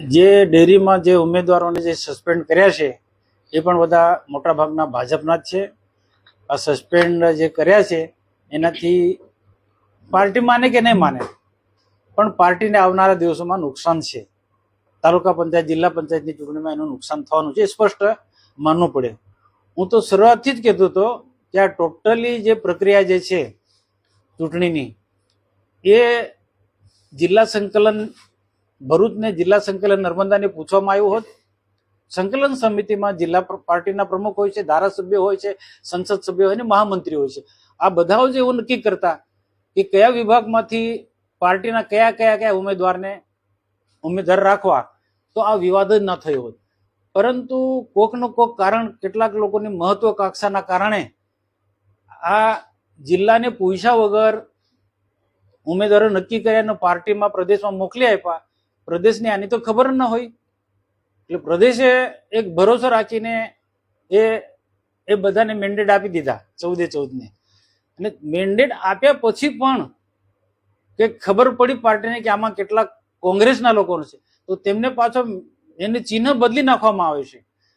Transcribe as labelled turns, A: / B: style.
A: જે ડેરીમાં જે ઉમેદવારોને જે સસ્પેન્ડ કર્યા છે, એ પણ બધા મોટાભાગના ભાજપના જ છે. આ સસ્પેન્ડ જે કર્યા છે, એનાથી પાર્ટી માને કે નહીં માને, પણ પાર્ટીને આવનારા દિવસોમાં નુકસાન છે. તાલુકા પંચાયત, જિલ્લા પંચાયતની ચૂંટણીમાં એનું નુકસાન થવાનું છે સ્પષ્ટ માનવું પડે. હું તો શરૂઆતથી જ કહેતો હતો કે આ ટોટલી જે પ્રક્રિયા જે છે ચૂંટણીની, એ જિલ્લા સંકલન ભરૂચને જિલ્લા સંકલન નર્મદાને પૂછવામાં આવ્યું હોત. સંકલન સમિતિમાં જિલ્લા પ્ર- પાર્ટીના પ્રમુખ હોય છે, ધારાસભ્ય હોય છે, સંસદ સભ્ય હોય અને મહામંત્રી હોય છે. આ બધાઓ જ એવું નક્કી કરતા કે કયા વિભાગમાંથી પાર્ટીના કયા કયા કયા ઉમેદવારને ઉમેદવાર રાખવા, તો આ વિવાદ જ ન થયો હોત. પરંતુ કોકનું કોક કારણ કેટલાક લોકોની મહત્વકાંક્ષાના કારણે આ જિલ્લાને પૂછ્યા વગર ઉમેદવારો નક્કી કર્યા અને પાર્ટીમાં પ્રદેશમાં મોકલી આપ્યા પ્રદેશને આની તો ખબર ન હોય. એટલે પ્રદેશે એક ભરોસો રાખીને એ એ બધાને મેન્ડેટ આપી દીધા, ચૌદે ચૌદને. અને મેન્ડેટ આપ્યા પછી પણ કે ખબર પડી પાર્ટીને કે આમાં કેટલા કોંગ્રેસના લોકો છે. તો તેમને પાછો એને ચિહ્ન બદલી નાખવામાં આવે છે.